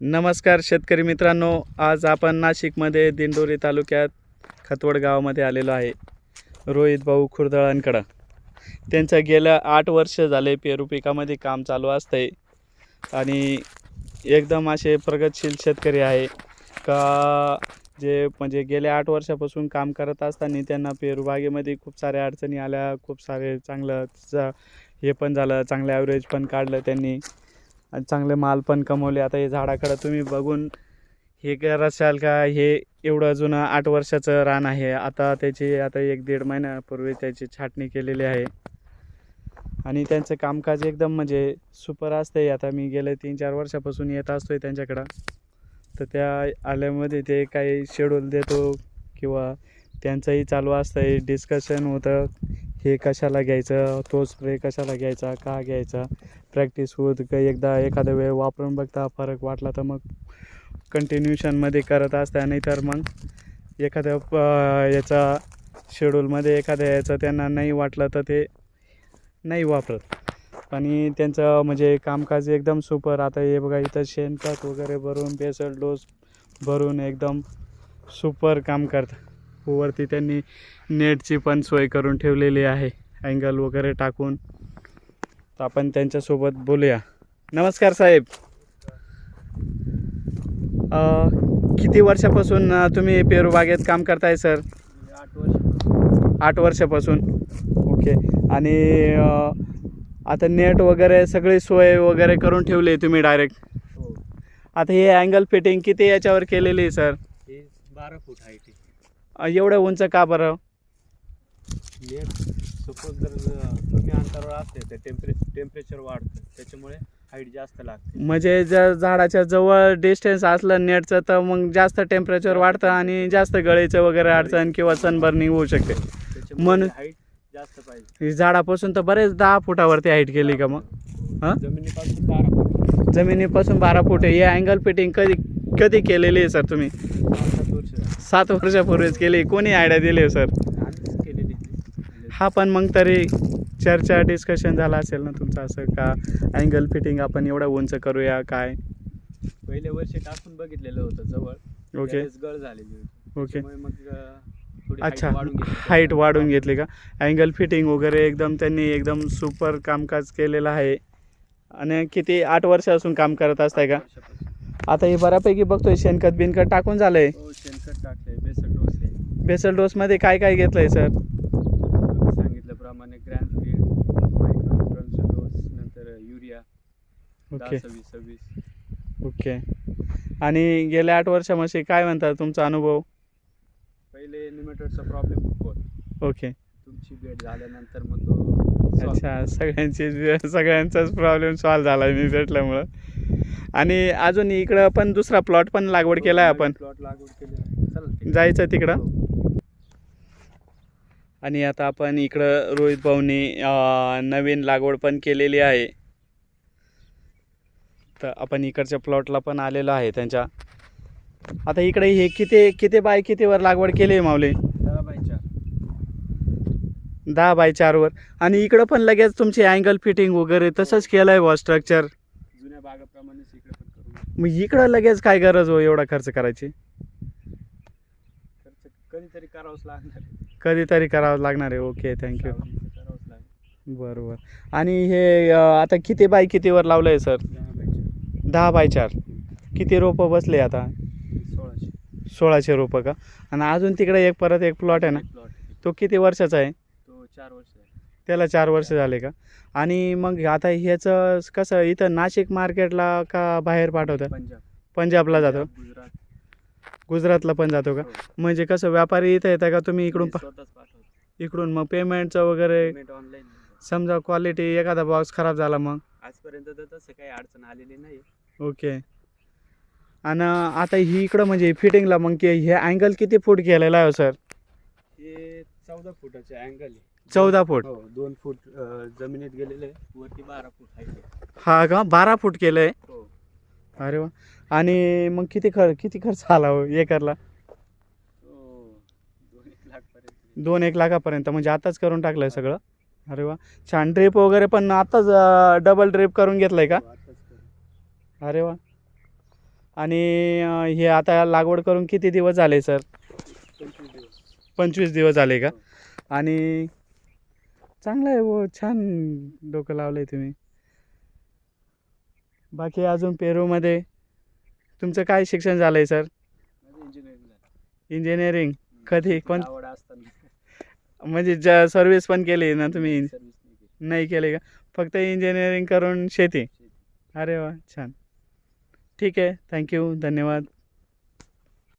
नमस्कार शेतकरी मित्रांनो आज आपण नाशिकमध्ये दिंडोरी तालुक्यात खतवड गावामध्ये आलेलो आहे रोहित भाऊ खुर्दळांकडं. त्यांचं गेल्या आठ वर्ष झाले पेरू पिकामध्ये काम चालू असतंय आणि एकदम असे प्रगतशील शेतकरी आहे का जे म्हणजे गेल्या आठ वर्षापासून काम करत असताना त्यांना पेरूबागेमध्ये खूप साऱ्या अडचणी आल्या खूप सारे चांगलं हे पण झालं चांगलं ॲव्हरेज पण काढलं त्यांनी. आणि चांगले माल पण कमवले. आता हे झाडाकडं तुम्ही बघून हे कराल का? हे एवढं जुनं आठ वर्षाचं रान आहे. आता त्याची आता एक दीड महिन्यापूर्वी त्याची छाटणी केलेली आहे. आणि त्यांचं कामकाज एकदम म्हणजे सुपर असते आता मी गेले तीन चार वर्षापासून येत असतो आहे त्यांच्याकडं. तर त्या आल्यामध्ये ते काही शेड्यूल देतो किंवा त्यांचंही चालू असतं डिस्कशन होतं. हे कशाला घ्यायचं? तो स्प्रे कशाला घ्यायचा? का घ्यायचा? प्रॅक्टिस होत का? एकदा एखादा वेळ वापरून बघता फरक वाटला तर मग कंटिन्युशनमध्ये करत असता. नाहीतर मग एखाद्या प- याचा शेड्यूलमध्ये एखाद्या याचं त्यांना नाही वाटलं तर ते नाही वापरत. आणि त्यांचं म्हणजे कामकाज एकदम सुपर आता हे बघा इथं शेणखत वगैरे भरून बेसल डोस भरून एकदम सुपर काम करतात. वरती त्यांनी नेटची पण सोय करून ठेवलेली आहे. अँगल वगैरे टाकून. तर आपण त्यांच्यासोबत बोलूया. नमस्कार साहेब. किती वर्षापासून तुम्ही पेरू बागेत काम करताय सर? आठ वर्ष आठ वर्षापासून. ओके. आणि आता नेट वगैरे सगळी सोय वगैरे करून ठेवली आहे तुम्ही डायरेक्ट? हो. आता हे अँगल फिटिंग किती याच्यावर केलेली आहे सर? हे बारा फूट आहे. एवढं उंच का बरं? सपोज जर असते तर टेम्परे टेम्परेचर वाढतं त्याच्यामुळे हाईट जास्त लागते. म्हणजे जर झाडाच्या जवळ डिस्टन्स असलं नेटचं तर मग जास्त टेम्परेचर वाढतं आणि जास्त गळीचं वगैरे अडचण किंवा सनबर्निंग होऊ शकते. म्हणून- हाईट जास्त पाहिजे. ही झाडापासून तर बरेच दहा फुटावरती हाईट केली का मग? हा? जमिनीपासून बारा फूट. जमिनीपासून बारा फूट. आहे. हे अँगल फिटिंग कधी कधी केलेली आहे सर तुम्ही? पाच सात वर्ष झाली. सात वर्षापूर्वीच केली. कोणी आयडिया दिली आहे सर? केलेली ती. हा पण मग तरी चर्चा डिस्कशन झाला असेल ना तुमचं असं का? अँगल फिटिंग आपण एवढं उंच करूया काय? पहिले वर्षी टाकून बघितलेलं होतं जवळ. ओके त्यावेळेस गळ झालेली होती. ओके मग अच्छा. हाईट वाढून घेतली का? अँगल फिटिंग वगैरे एकदम त्यांनी एकदम सुपर कामकाज केलेलं आहे. आणि किती आठ वर्षापासून काम करत असताय का. आता हे बऱ्यापैकी बघतोय शेणखत बिनखत टाकून झालंय. हो शेणखत टाकलंय बेसल डोस आहे. बेसल डोसमध्ये काय काय घेतलंय सर दहा ओके. सव्वीस सव्वीस. ओके. आणि गेल्या आठ वर्षामध्ये काय म्हणतात तुमचा अनुभव? पहिले निमेटोडचा प्रॉब्लेम खूप होता. ओके. तुमची भेट झाल्यानंतर मग तो solve अच्छा सगळ्यांची सगळ्यांचाच प्रॉब्लेम सॉल्व्ह झाला मी भेटल्यामुळं. आणि अजून इकडं पण दुसरा प्लॉट पण लागवड केला आहे आपण. प्लॉट लागवड केली ठीक. जायचं तिकडं. हो. आणि आता आपण इकडं रोहित भाऊनी अं, नवीन लागवड पण केलेली आहे. तर आपण इकडच्या प्लॉटला पण आलेलो आहे त्यांच्या. आता इकडे हे किती किती बाय कितीवर लागवड केली आहे माऊली? दहा बाय चार. दहा बाय चारवर. आणि इकडं पण लगेच तुमची अँगल फिटिंग वगैरे तसंच केलं आहे बॉ स्ट्रक्चर जुन्या बागाप्रमाणेच इकडे पण करू. मग इकडं लगेच काय गरज हो एवढा खर्च करायची? खर्च कधीतरी करावंच लागणार. कधीतरी करावं लागणार आहे. ओके थँक्यू बरोबर. आणि हे आता किती बाय कितीवर लावलं आहे सर दहा बाय चार. किती रोपं बसले आता? सोळाशे. सोळाशे रोपं का? आणि अजून तिकडे एक परत एक प्लॉट आहे ना? प्लॉट तो किती वर्षाचा आहे? तो चार वर्ष आहे त्याला चार वर्ष झाले का? आणि मग आता ह्याचं कसं इथं नाशिक मार्केटला का बाहेर पाठवतं पंजाब. पंजाबला जातो? गुजरात. गुजरातला पण जातो का? हो. म्हणजे कसं व्यापारी इथं येतं का? तुम्ही इकडून स्वतःच पाठवतो. इकडून मग पेमेंटचं वगैरे? पेमेंट ऑनलाईन समजा क्वालिटी एखादा बॉक्स खराब झाला मग? आजपर्यंत तर तसं काही अडचण आलेली नाही ओके. आणि आता ही इकडं म्हणजे फिटिंगला मग की हे अँगल किती फूट केलेला आहे सर हे चौदा फुटाचे अँगल आहे. चौदा फूट? हो दोन फूट अं, जमिनीत गेलेले आहे. वरती बारा फूट आहे. हा का? बारा फूट केलं आहे हो. अरे वा. आणि मग किती खर्च किती खर्च आला हो एकरला? हो दोन एक लाख पर्यंत दोन एक लाखापर्यंत. म्हणजे आताच करून टाकलं आहे सगळं? अरे वा. छान ड्रिप वगैरे पण आताच डबल ड्रिप करून घेतलं आहे का? हो. अरे वा. आणि हे आता लागवड करून किती दिवस झाले सर? पंचवीस दिवस. झाले का? आणि चांगलं आहे वो छान डोकं लावलं आहे तुम्ही. बाकी अजून पेरूमध्ये तुमचं काय शिक्षण झालं. आहे सर इंजिनिअरिंग कधी कोण म्हणजे ज सर्विस पण केली ना तुम्ही? नाही केले. का? फक्त इंजिनिअरिंग करून शेती. अरे वा छान. ठीक आहे. थँक्यू धन्यवाद.